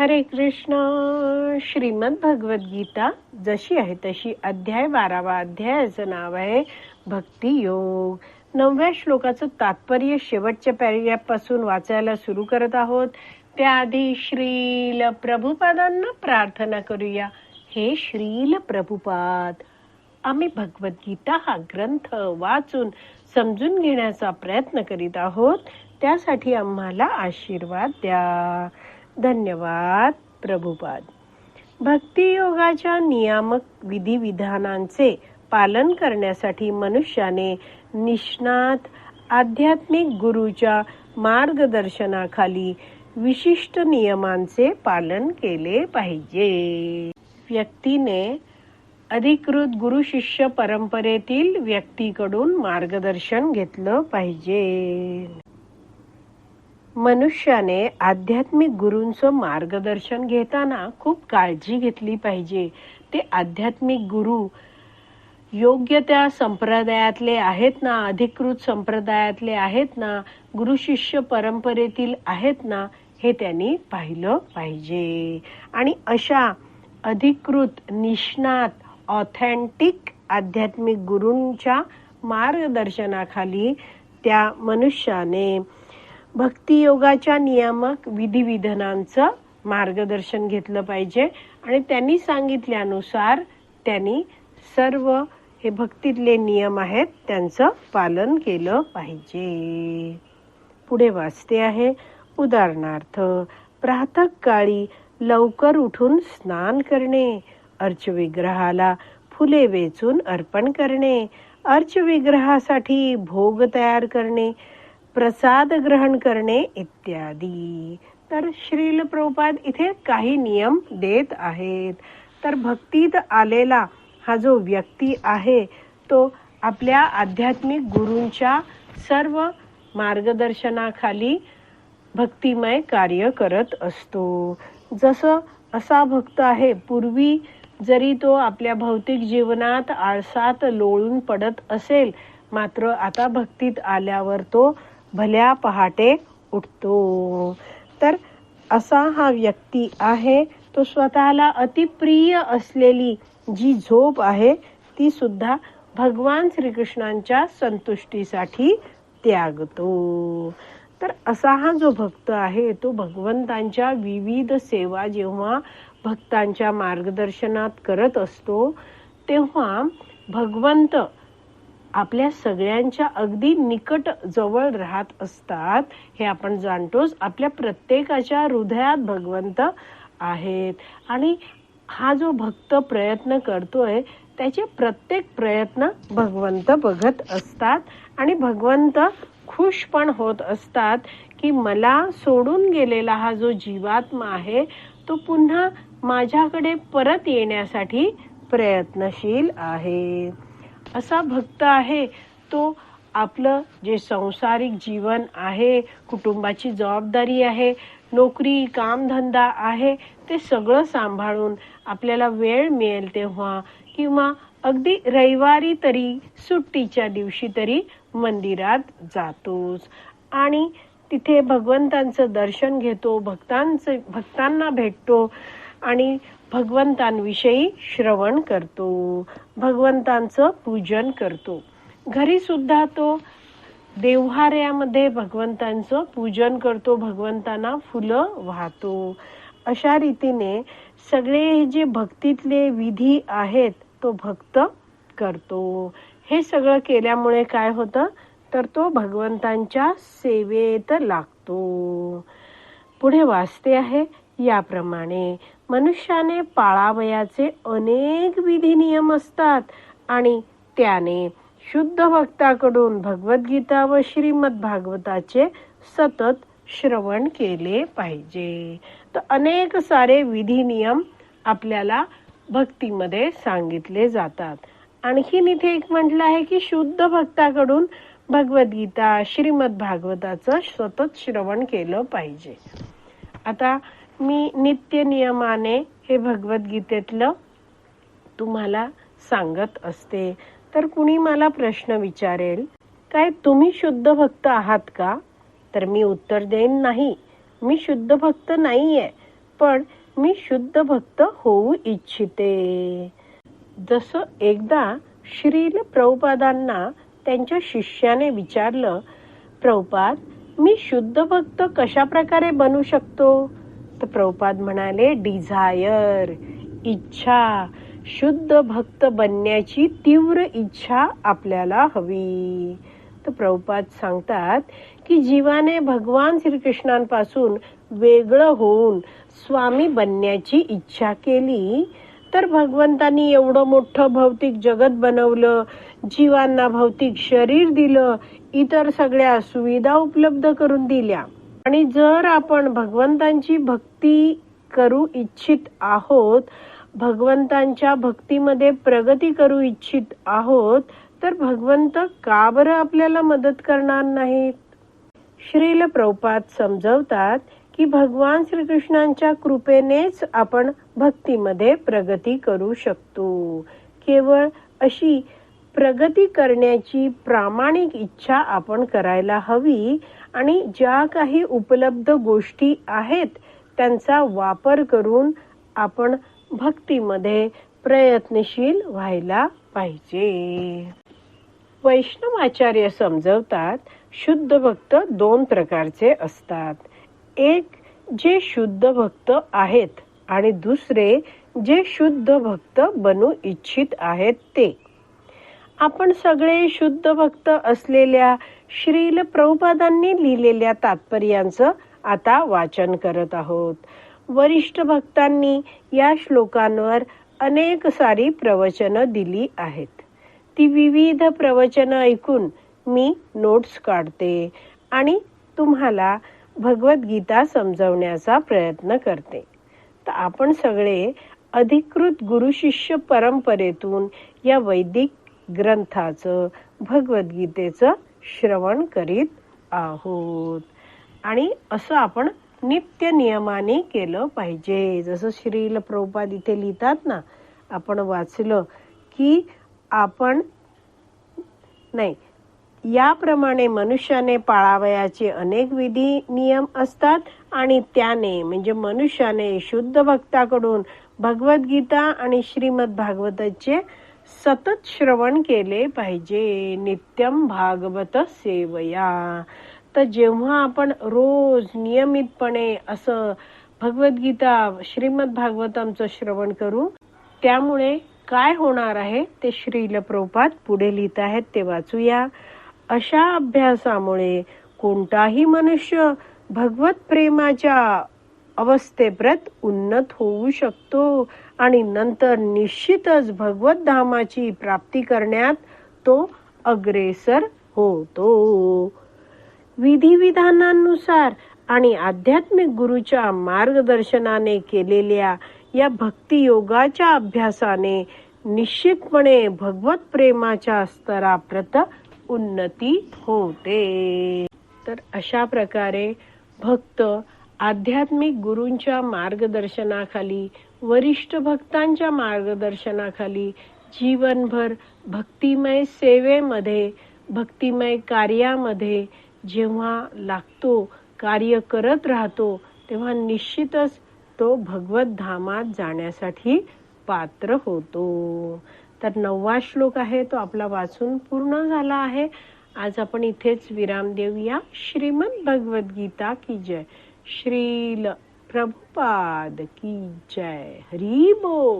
हरे कृष्ण. श्रीमद भगवत गीता जशी आहे तशी अध्याय बारावा अध्यायाचं नाव आहे भक्ती योग. नवव्या श्लोकाचं तात्पर्य शेवटच्या पॅरियापासून वाचायला सुरू करत आहोत. त्याआधी श्रील प्रभुपादांना प्रार्थना करूया. हे श्रील प्रभुपाद आम्ही भगवद्गीता हा ग्रंथ वाचून समजून घेण्याचा प्रयत्न करीत आहोत. त्यासाठी आम्हाला आशीर्वाद द्या. धन्यवाद प्रभुपाद. भक्तियोगाच्या नियामक विधिविधानांचे पालन करण्यासाठी मनुष्याने निष्णात आध्यात्मिक गुरुच्या मार्गदर्शनाखाली विशिष्ट नियमांचे पालन केले पाहिजे. व्यक्तीने अधिकृत गुरु शिष्य परंपरेतील व्यक्तीकडून मार्गदर्शन घेतलं पाहिजे. मनुष्याने आध्यात्मिक गुरूंचं मार्गदर्शन घेताना खूप काळजी घेतली पाहिजे. ते आध्यात्मिक गुरु योग्य त्या संप्रदायातले आहेत ना अधिकृत संप्रदायातले आहेत ना गुरु शिष्य परंपरेतील आहेत ना हे त्यांनी पाहिलं पाहिजे. आणि अशा अधिकृत निष्णात ऑथेंटिक आध्यात्मिक गुरूंच्या मार्गदर्शनाखाली त्या मनुष्याने भक्तियोगाच्या नियामक विधिविधानांचं मार्गदर्शन घेतलं पाहिजे. आणि त्यांनी सांगितल्यानुसार त्यांनी सर्व हे भक्तीतले नियम आहेत त्यांचं पालन केलं पाहिजे. पुढे वाचते आहे उदाहरणार्थ प्रातःकाळी लवकर उठून स्नान करणे अर्चविग्रहाला फुले वेचून अर्पण करणे अर्चविग्रहासाठी भोग तयार करणे प्रसाद ग्रहण करणे इत्यादी. तर श्रील प्रभुपाद इथे काही नियम देत आहेत. तर भक्तीत आलेला हा जो व्यक्ती आहे तो आपल्या आध्यात्मिक गुरूंच्या सर्व मार्गदर्शनाखाली भक्तिमय कार्य करत असतो. जसं असा भक्त आहे पूर्वी जरी तो आपल्या भौतिक जीवनात आळसात लोळून पडत असेल मात्र आता भक्तीत आल्यावर तो भल्या पहाटे उठतो. तर असा हा व्यक्ती आहे तो स्वतःला अतिप्रिय असलेली जी झोप आहे ती सुद्धा भगवान श्रीकृष्णांच्या संतुष्टीसाठी त्यागतो. तर असा हा जो भक्त आहे तो भगवंतांच्या विविध सेवा जेव्हा भक्तांच्या मार्गदर्शनात करत असतो तेव्हा भगवंत आपल्या सगळ्यांच्या अगदी निकट जवळ राहत असतात हे आपण जाणतोच. आपल्या प्रत्येकाच्या हृदयात भगवंत आहेत. आणि हा जो भक्त प्रयत्न करतोय त्याचे प्रत्येक प्रयत्न भगवंत बघत असतात. आणि भगवंत खुश पण होत असतात की मला सोडून गेलेला हा जो जीवात्मा आहे तो पुन्हा माझ्याकडे परत येण्यासाठी प्रयत्नशील आहे. असा भक्त आहे तो आपलं जे संसारिक जीवन आहे कुटुंबाची जबाबदारी आहे नोकरी कामधंदा आहे ते सगळं सांभाळून आपल्याला वेळ मिळेल तेव्हा किंवा अगदी रविवारी तरी सुट्टीच्या दिवशी तरी मंदिरात जातोच. आणि तिथे भगवंतांचं दर्शन घेतो भक्तांचं भक्तांना भेटतो आणि भगवंतांविषयी श्रवण करतो. भगवंतांचं पूजन करतो. घरी सुद्धा तो देव्हाऱ्यामध्ये भगवंतांचं पूजन करतो भगवंतांना फुलं वाहतो. अशा रीतीने सगळे जे भक्तीतले विधी आहेत तो भक्त करतो. हे सगळं केल्यामुळे काय होतं? तर तो भगवंतांच्या सेवेत लागतो. पुढे वाचते आहे याप्रमाणे मनुष्याने पाळावयाचे अनेक विधी नियम असतात आणि त्याने शुद्ध भक्ताकडून भगवद्गीता व श्रीमद भागवताचे सतत श्रवण केले पाहिजे. तर अनेक सारे विधी नियम आपल्याला भक्तीमध्ये सांगितले जातात. आणखीन इथे एक म्हटलं आहे की शुद्ध भक्ताकडून भगवद्गीता श्रीमद भागवताचं सतत श्रवण केलं पाहिजे. आता मी नित्य नियमाने हे भगवद्गीतेतलं तुम्हाला सांगत असते. तर कुणी मला प्रश्न विचारेल काय तुम्ही शुद्ध भक्त आहात का? तर मी उत्तर देईन नाही मी शुद्ध भक्त नाही आहे पण मी शुद्ध भक्त होऊ इच्छिते. जसं एकदा श्रील प्रभुपादांना त्यांच्या शिष्याने विचारलं प्रभुपाद मी शुद्ध भक्त कशा प्रकारे बनू शकतो? तर प्रभुपाद म्हणाले डिझायर इच्छा शुद्ध भक्त बनण्याची तीव्र इच्छा आपल्याला हवी. तर प्रभुपाद सांगतात की जीवाने भगवान श्रीकृष्णांपासून वेगळं होऊन स्वामी बनण्याची इच्छा केली तर भगवंतांनी एवढं मोठं भौतिक जगत बनवलं जीवांना भौतिक शरीर दिलं इतर सगळ्या सुविधा उपलब्ध करून दिल्या. आणि जर आपण भगवंतांची भक्ती करू इच्छित आहोत भगवंतांच्या भक्तीमध्ये प्रगती करू इच्छित आहोत तर भगवंत का बरं आपल्याला मदत करणार नाहीत? श्रील प्रभुपाद समजवतात की भगवान श्रीकृष्णांच्या कृपेनेच आपण भक्तीमध्ये प्रगती करू शकतो. केवळ अशी प्रगती करण्याची प्रामाणिक इच्छा आपण करायला हवी आणि ज्या काही उपलब्ध गोष्टी आहेत त्यांचा वापर करून आपण भक्तीमध्ये प्रयत्नशील व्हायला पाहिजे. वैष्णवाचार्य समजवतात शुद्ध भक्त दोन प्रकारचे असतात. एक जे शुद्ध भक्त आहेत आणि दुसरे जे शुद्ध भक्त बनू इच्छित आहेत ते. आपण सगळे शुद्ध भक्त असलेल्या श्रील प्रभुपादांनी लिहिलेल्या तात्पर्यांचं आता वाचन करत आहोत. वरिष्ठ भक्तांनी या श्लोकांवर अनेक सारी प्रवचनं दिली आहेत. ती विविध प्रवचनं ऐकून मी नोट्स काढते आणि तुम्हाला भगवद्गीता समजवण्याचा प्रयत्न करते. तर आपण सगळे अधिकृत गुरु शिष्य परंपरेतून या वैदिक ग्रंथाचं भगवद्गीतेचं श्रवण करीत आहोत. आणि असं आपण नित्य नियमाने केलं पाहिजे. जसं श्रील प्रभुपाद इथे लिहितात ना आपण वाचलं की आपण नाही याप्रमाणे मनुष्याने पाळावयाचे अनेक विधी नियम असतात आणि त्याने म्हणजे मनुष्याने शुद्ध भक्ताकडून भगवद्गीता आणि श्रीमद भागवताचे सतत श्रवण केले पाहिजे. नित्यम भागवत सेवया. तर जेव्हा आपण रोज नियमितपणे असं भगवद्गीता श्रीमद भागवतांचं श्रवण करू त्यामुळे काय होणार आहे ते श्रील प्रभुपाद पुढे लिहित आहेत ते वाचूया. अशा अभ्यासामुळे कोणताही मनुष्य भगवत प्रेमाच्या अवस्थेप्रत उन्नत होऊ शकतो. आणि नंतर निश्चितच भगवत धामाची प्राप्ती करण्यात तो अग्रेसर होतो. विधिविधानानुसार आणि आध्यात्मिक गुरुच्या मार्गदर्शनाने केलेल्या या भक्तियोगाच्या अभ्यासाने निश्चितपणे भगवत प्रेमाच्या स्तराप्रत उन्नती होते. तर अशा प्रकारे भक्त आध्यात्मिक गुरूंच्या मार्गदर्शनाखाली वरिष्ठ भक्तांच्या मार्गदर्शनाखाली जीवनभर भक्तिमय सेवेमध्ये भक्तिमय कार्यामध्ये जेव्हा लागतो कार्य करत राहतो तेव्हा निश्चितच तो भगवत धामात जाण्यासाठी पात्र होतो. तर नववा श्लोक आहे तो आपला वाचून पूर्ण झाला आहे. आज आपण इथेच विराम देऊया. श्रीमद भगवद्गीता की जय. श्रील प्रभुपाद की जय। हरी बोल।